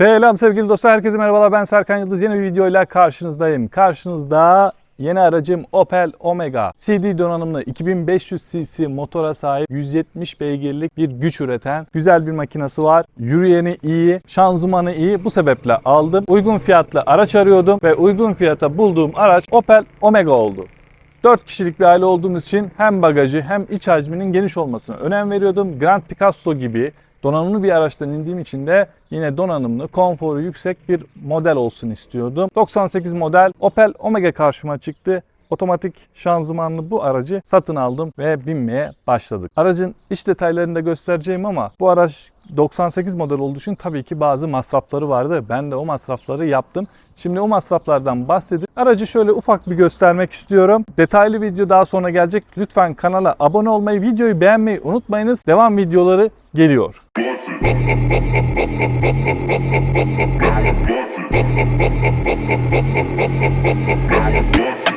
Selam sevgili dostlar, herkese merhabalar. Ben Serkan Yıldız. Yeni bir videoyla karşınızdayım. Karşınızda yeni aracım Opel Omega. CD donanımlı 2500 cc motora sahip 170 beygirlik bir güç üreten güzel bir makinesi var. Yürüyeni iyi, şanzımanı iyi. Bu sebeple aldım. Uygun fiyatlı araç arıyordum ve uygun fiyata bulduğum araç Opel Omega oldu. 4 kişilik bir aile olduğumuz için hem bagajı hem iç hacminin geniş olmasına önem veriyordum. Grand Picasso gibi donanımlı bir araçtan indiğim için de yine donanımlı, konforu yüksek bir model olsun istiyordum. 98 model Opel Omega karşıma çıktı. Otomatik şanzımanlı bu aracı satın aldım ve binmeye başladık. Aracın iç detaylarını da göstereceğim ama bu araç 98 model olduğu için tabii ki bazı masrafları vardı. Ben de o masrafları yaptım. Şimdi o masraflardan bahsedip aracı şöyle ufak bir göstermek istiyorum. Detaylı video daha sonra gelecek. Lütfen kanala abone olmayı, videoyu beğenmeyi unutmayınız. Devam videoları geliyor. Now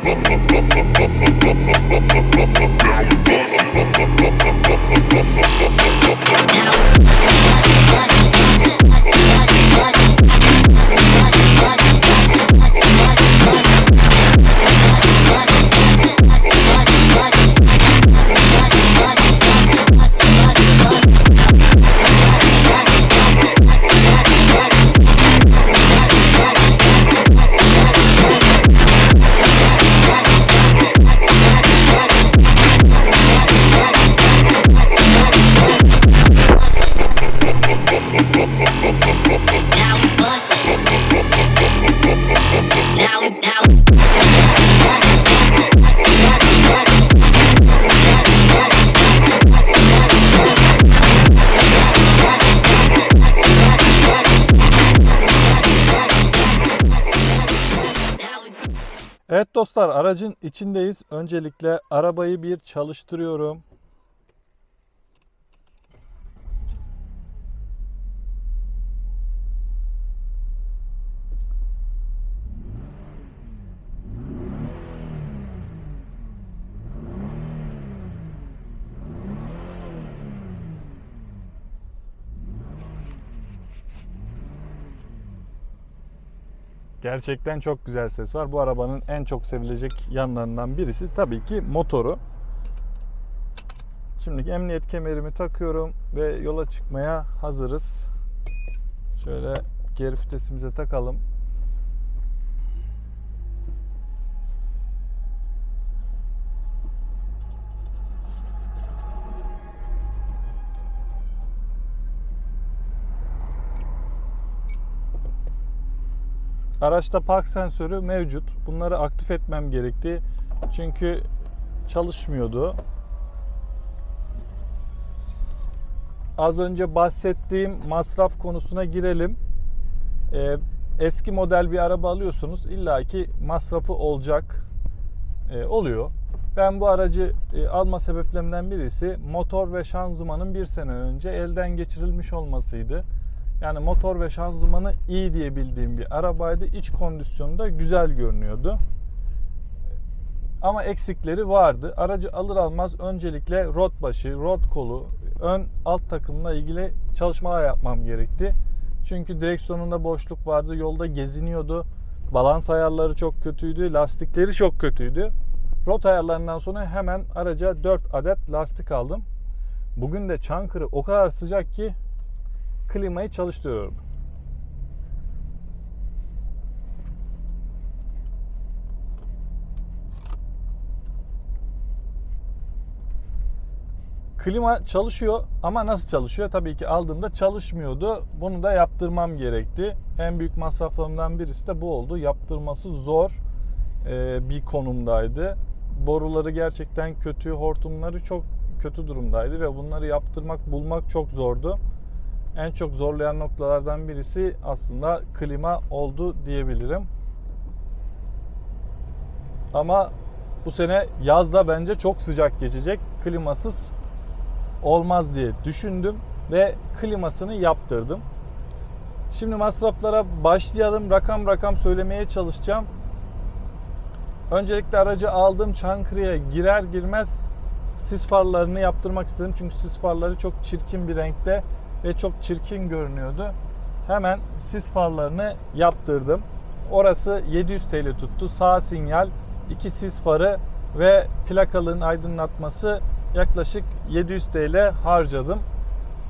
dostlar aracın içindeyiz. Öncelikle arabayı bir çalıştırıyorum. Gerçekten çok güzel ses var. Bu arabanın en çok sevilecek yanlarından birisi tabii ki motoru. Şimdi emniyet kemerimi takıyorum ve yola çıkmaya hazırız. Şöyle geri vitesimize takalım. Araçta park sensörü mevcut. Bunları aktif etmem gerekti. Çünkü çalışmıyordu. Az önce bahsettiğim masraf konusuna girelim. Ee, eski model bir araba alıyorsunuz. illaki masrafı olacak. Ee, oluyor. Ben bu aracı e, alma sebeplerimden birisi motor ve şanzımanın bir sene önce elden geçirilmiş olmasıydı. Yani motor ve şanzımanı iyi diye bildiğim bir arabaydı. İç kondisyonu da güzel görünüyordu. Ama eksikleri vardı. Aracı alır almaz öncelikle rot başı, rot kolu, ön alt takımla ilgili çalışmalar yapmam gerekti. Çünkü direksiyonunda boşluk vardı, yolda geziniyordu. Balans ayarları çok kötüydü, lastikleri çok kötüydü. Rot ayarlarından sonra hemen araca 4 adet lastik aldım. Bugün de Çankırı o kadar sıcak ki klimayı çalıştırıyorum. Klima çalışıyor ama nasıl çalışıyor? Tabii ki aldığımda çalışmıyordu. Bunu da yaptırmam gerekti. En büyük masraflarımdan birisi de bu oldu. Yaptırması zor e, bir konumdaydı. Boruları gerçekten kötü, hortumları çok kötü durumdaydı ve bunları yaptırmak, bulmak çok zordu. En çok zorlayan noktalardan birisi aslında klima oldu diyebilirim. Ama bu sene yazda bence çok sıcak geçecek. Klimasız olmaz diye düşündüm ve klimasını yaptırdım. Şimdi masraflara başlayalım. Rakam rakam söylemeye çalışacağım. Öncelikle aracı aldım Çankırı'ya girer girmez sis farlarını yaptırmak istedim. Çünkü sis farları çok çirkin bir renkte ve çok çirkin görünüyordu. hemen sis farlarını yaptırdım. Orası 700 TL tuttu. Sağ sinyal, iki sis farı ve plakalığın aydınlatması yaklaşık 700 TL harcadım.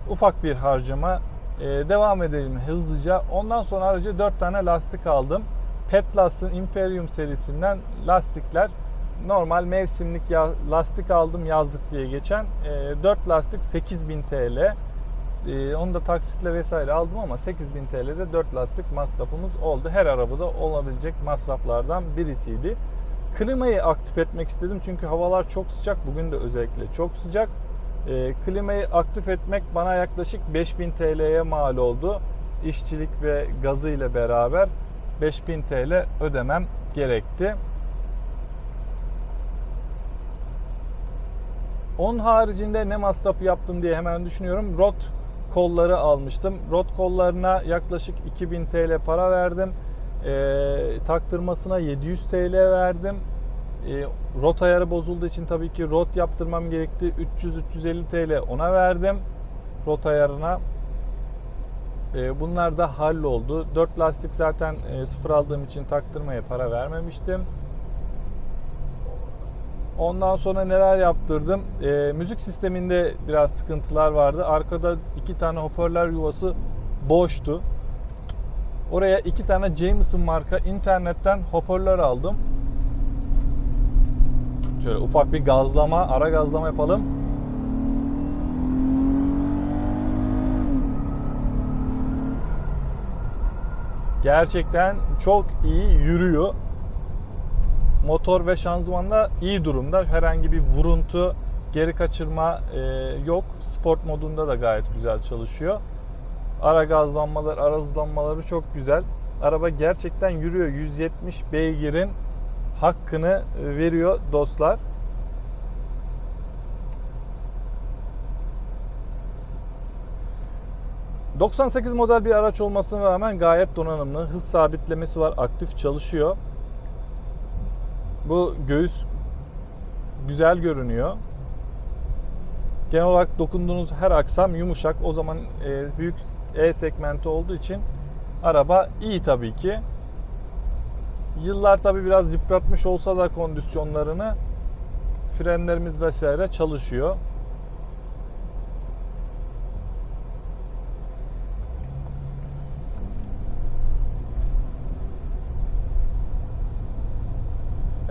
Ufak bir harcama. Ee, devam edelim hızlıca. Ondan sonra araca 4 tane lastik aldım. Petlas'ın Imperium serisinden lastikler. Normal mevsimlik lastik aldım yazlık diye geçen. 4 lastik 8000 TL. Ee, onu da taksitle vesaire aldım ama 8000 TL'de 4 lastik masrafımız oldu. Her arabada olabilecek masraflardan birisiydi. Klimayı aktif etmek istedim çünkü havalar çok sıcak. Bugün de özellikle çok sıcak. Ee, klimayı aktif etmek bana yaklaşık 5000 TL'ye mal oldu. İşçilik ve gazı ile beraber 5000 TL ödemem gerekti. Onun haricinde ne masrafı yaptım diye hemen düşünüyorum. Rot kolları almıştım. Rot kollarına yaklaşık 2000 TL para verdim. Ee, taktırmasına 700 TL verdim. Ee, rot ayarı bozulduğu için tabii ki rot yaptırmam gerekti. 300-350 TL ona verdim. Rot ayarına. Ee, bunlar da halloldu. 4 lastik zaten e, sıfır aldığım için taktırmaya para vermemiştim. Ondan sonra neler yaptırdım? Ee, müzik sisteminde biraz sıkıntılar vardı. Arkada iki tane hoparlör yuvası boştu. Oraya iki tane Jameson marka internetten hoparlör aldım. Şöyle ufak bir gazlama, ara gazlama yapalım. Gerçekten çok iyi yürüyor motor ve şanzımanda iyi durumda. Herhangi bir vuruntu, geri kaçırma e, yok. Sport modunda da gayet güzel çalışıyor. Ara gazlanmalar, ara hızlanmaları çok güzel. Araba gerçekten yürüyor. 170 beygirin hakkını e, veriyor dostlar. ...98 model bir araç olmasına rağmen gayet donanımlı. Hız sabitlemesi var, aktif çalışıyor. Bu göğüs güzel görünüyor. Genel olarak dokunduğunuz her aksam yumuşak. O zaman e, büyük E segmenti olduğu için araba iyi tabii ki. Yıllar tabii biraz yıpratmış olsa da kondisyonlarını frenlerimiz vesaire çalışıyor.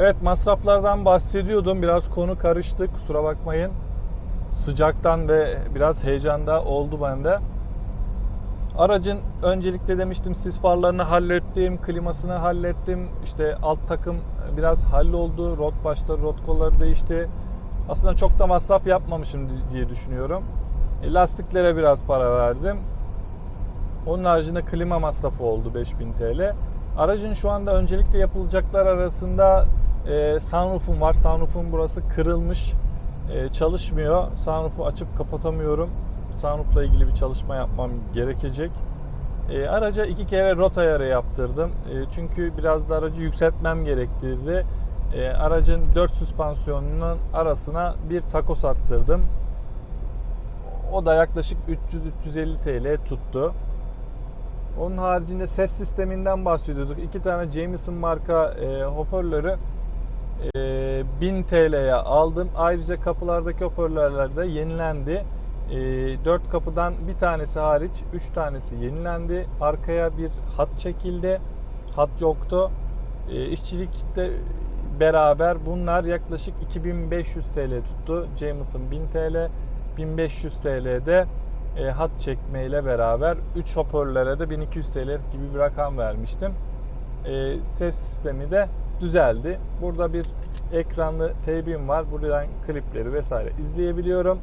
Evet masraflardan bahsediyordum. Biraz konu karıştı. Kusura bakmayın. Sıcaktan ve biraz heyecanda oldu bende. Aracın öncelikle demiştim sis farlarını hallettim, klimasını hallettim. İşte alt takım biraz halloldu. Rot başları, rot kolları değişti. Aslında çok da masraf yapmamışım diye düşünüyorum. E, lastiklere biraz para verdim. Onun haricinde klima masrafı oldu 5000 TL. Aracın şu anda öncelikle yapılacaklar arasında e, sunroof'um var. Sunroof'um burası kırılmış. E, çalışmıyor. Sunroof'u açıp kapatamıyorum. Sunroof'la ilgili bir çalışma yapmam gerekecek. E, araca iki kere rot ayarı yaptırdım. E, çünkü biraz da aracı yükseltmem gerektirdi. E, aracın 4 süspansiyonunun arasına bir takos attırdım. O da yaklaşık 300-350 TL tuttu. Onun haricinde ses sisteminden bahsediyorduk. İki tane Jameson marka e, hoparlörü e, 1000 TL'ye aldım. Ayrıca kapılardaki hoparlörler de yenilendi. E, 4 kapıdan bir tanesi hariç 3 tanesi yenilendi. Arkaya bir hat çekildi. Hat yoktu. E, işçilikte beraber bunlar yaklaşık 2500 TL tuttu. Jameson 1000 TL, 1500 TL'de e, hat çekmeyle beraber 3 hoparlöre de 1200 TL gibi bir rakam vermiştim. E, ses sistemi de düzeldi. Burada bir ekranlı teybim var. Buradan klipleri vesaire izleyebiliyorum.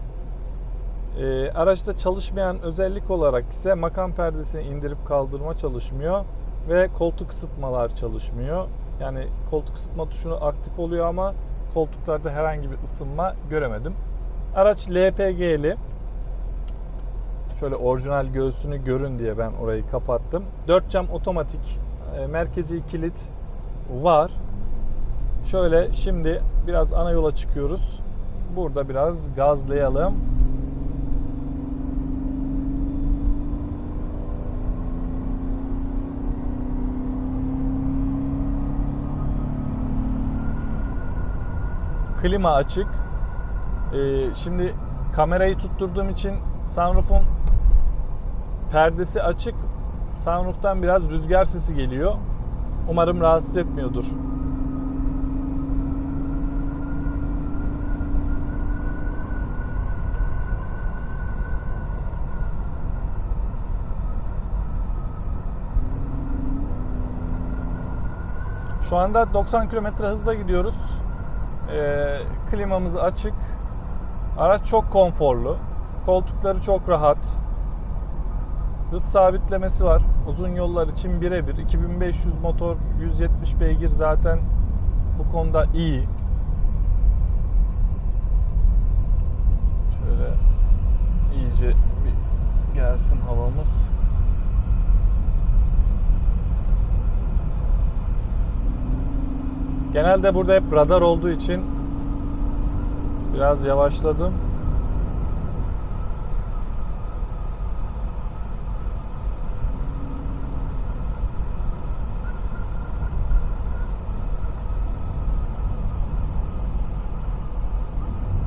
E, araçta çalışmayan özellik olarak ise makam perdesini indirip kaldırma çalışmıyor ve koltuk ısıtmalar çalışmıyor. Yani koltuk ısıtma tuşunu aktif oluyor ama koltuklarda herhangi bir ısınma göremedim. Araç LPG'li. Şöyle orijinal göğsünü görün diye ben orayı kapattım. 4 cam otomatik e, merkezi kilit var. Şöyle şimdi biraz ana yola çıkıyoruz. Burada biraz gazlayalım. Klima açık. Ee, şimdi kamerayı tutturduğum için sunroof'un perdesi açık. Sunroof'tan biraz rüzgar sesi geliyor. Umarım rahatsız etmiyordur. Şu anda 90 km hızla gidiyoruz. Ee, klimamız açık. Araç çok konforlu. Koltukları çok rahat. Hız sabitlemesi var. Uzun yollar için birebir. 2500 motor, 170 beygir zaten bu konuda iyi. Şöyle iyice bir gelsin havamız. Genelde burada hep radar olduğu için biraz yavaşladım.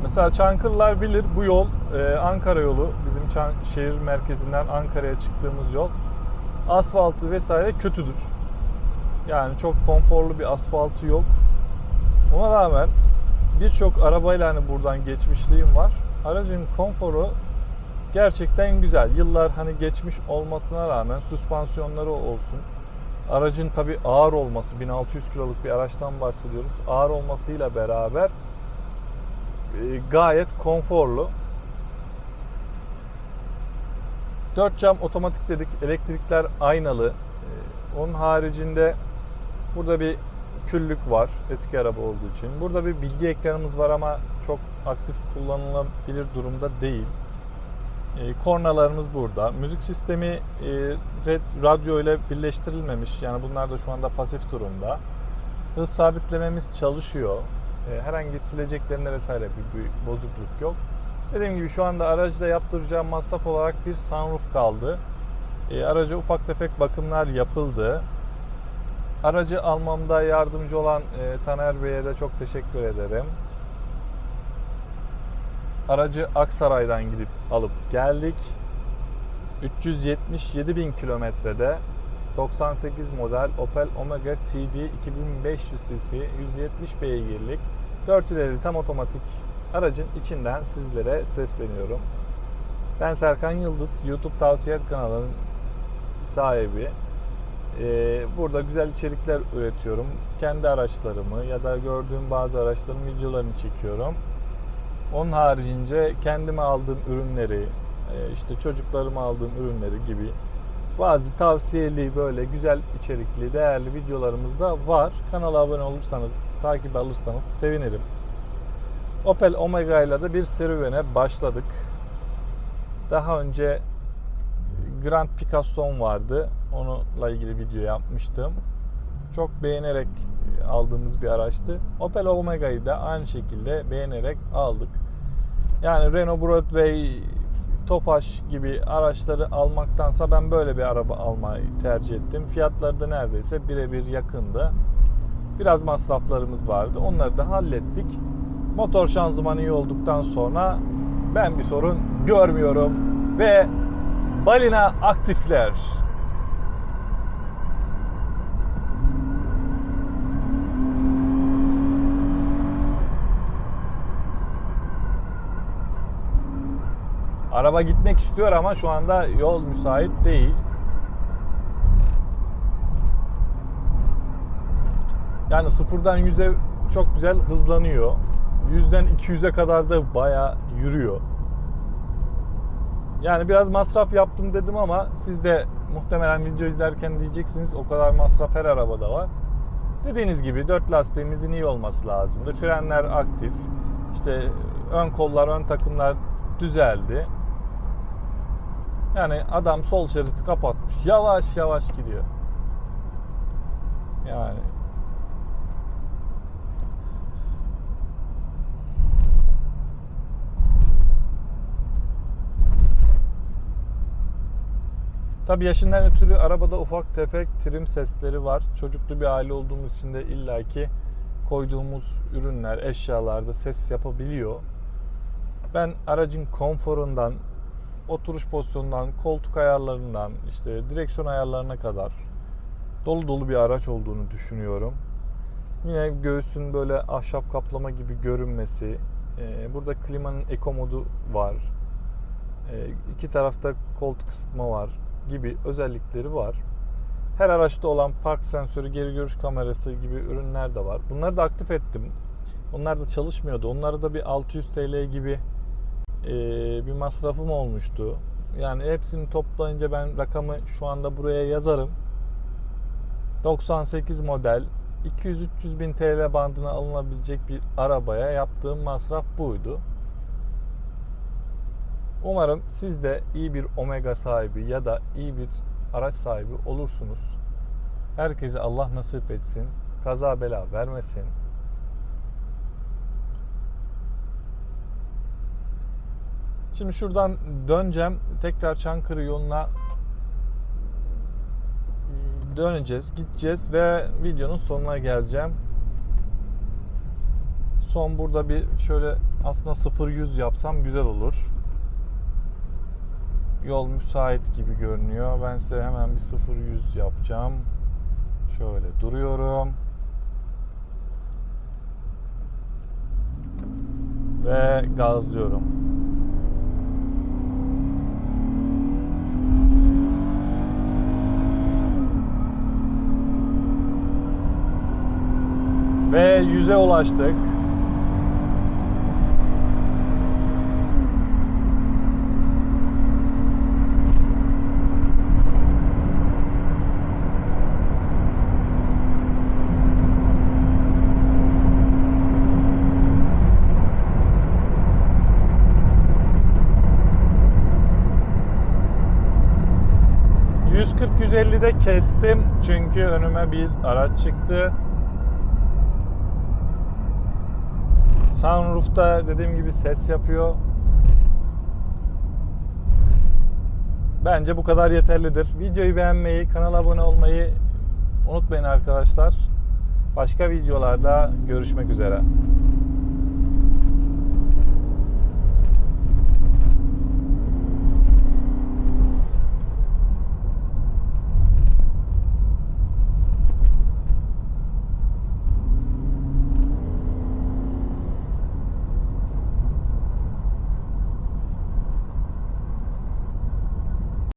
Mesela Çankırılar bilir bu yol e, Ankara yolu. Bizim Çan- şehir merkezinden Ankara'ya çıktığımız yol. Asfaltı vesaire kötüdür. Yani çok konforlu bir asfaltı yok. Ona rağmen birçok arabayla hani buradan geçmişliğim var. Aracın konforu gerçekten güzel. Yıllar hani geçmiş olmasına rağmen süspansiyonları olsun. Aracın tabi ağır olması 1600 kiloluk bir araçtan bahsediyoruz. Ağır olmasıyla beraber e, gayet konforlu. 4 cam otomatik dedik. Elektrikler aynalı. E, Onun haricinde burada bir küllük var eski araba olduğu için. Burada bir bilgi ekranımız var ama çok aktif kullanılabilir durumda değil. E, kornalarımız burada. Müzik sistemi e, red- radyo ile birleştirilmemiş. Yani bunlar da şu anda pasif durumda. Hız sabitlememiz çalışıyor. E, herhangi sileceklerinde vesaire bir, bir bozukluk yok. Dediğim gibi şu anda aracda yaptıracağım masraf olarak bir sunroof kaldı. E, araca ufak tefek bakımlar yapıldı. Aracı almamda yardımcı olan e, Taner Bey'e de çok teşekkür ederim. Aracı Aksaray'dan gidip alıp geldik. 377 bin kilometrede 98 model Opel Omega CD 2500 cc 170 beygirlik 4 ileri tam otomatik aracın içinden sizlere sesleniyorum. Ben Serkan Yıldız, YouTube Tavsiye kanalının sahibi. Ee, burada güzel içerikler üretiyorum. Kendi araçlarımı ya da gördüğüm bazı araçların videolarını çekiyorum. Onun haricince kendime aldığım ürünleri, e, işte çocuklarıma aldığım ürünleri gibi bazı tavsiyeli böyle güzel içerikli, değerli videolarımız da var. Kanala abone olursanız, takip alırsanız sevinirim. Opel Omega ile de bir serüvene başladık. Daha önce Grand Picasso vardı. Onunla ilgili video yapmıştım. Çok beğenerek aldığımız bir araçtı. Opel Omega'yı da aynı şekilde beğenerek aldık. Yani Renault Broadway, Tofaş gibi araçları almaktansa ben böyle bir araba almayı tercih ettim. Fiyatları da neredeyse birebir yakındı. Biraz masraflarımız vardı. Onları da hallettik. Motor şanzıman iyi olduktan sonra ben bir sorun görmüyorum ve balina aktifler. Araba gitmek istiyor ama şu anda yol müsait değil. Yani sıfırdan 100'e çok güzel hızlanıyor. 100'den 200'e kadar da baya yürüyor. Yani biraz masraf yaptım dedim ama siz de muhtemelen video izlerken diyeceksiniz o kadar masraf her arabada var. Dediğiniz gibi dört lastiğimizin iyi olması lazımdı. Frenler aktif. İşte ön kollar, ön takımlar düzeldi. Yani adam sol şeridi kapatmış. Yavaş yavaş gidiyor. Yani Tabii yaşından ötürü arabada ufak tefek trim sesleri var. Çocuklu bir aile olduğumuz için de illaki koyduğumuz ürünler, eşyalarda ses yapabiliyor. Ben aracın konforundan, oturuş pozisyonundan, koltuk ayarlarından, işte direksiyon ayarlarına kadar dolu dolu bir araç olduğunu düşünüyorum. Yine göğsün böyle ahşap kaplama gibi görünmesi. Ee, burada klimanın eco modu var. Ee, iki tarafta koltuk ısıtma var gibi özellikleri var. Her araçta olan park sensörü, geri görüş kamerası gibi ürünler de var. Bunları da aktif ettim. Onlar da çalışmıyordu. Onlara da bir 600 TL gibi e, bir masrafım olmuştu. Yani hepsini toplayınca ben rakamı şu anda buraya yazarım. 98 model 200-300 bin TL bandına alınabilecek bir arabaya yaptığım masraf buydu. Umarım siz de iyi bir Omega sahibi ya da iyi bir araç sahibi olursunuz. Herkese Allah nasip etsin. Kaza bela vermesin. Şimdi şuradan döneceğim. Tekrar Çankırı yoluna döneceğiz, gideceğiz ve videonun sonuna geleceğim. Son burada bir şöyle aslında 0-100 yapsam güzel olur. Yol müsait gibi görünüyor. Ben size hemen bir 0-100 yapacağım. Şöyle duruyorum. Ve gazlıyorum. Ve yüze ulaştık. ...140-150'de kestim çünkü önüme bir araç çıktı. Sunroof'ta dediğim gibi ses yapıyor. Bence bu kadar yeterlidir. Videoyu beğenmeyi, kanala abone olmayı unutmayın arkadaşlar. Başka videolarda görüşmek üzere.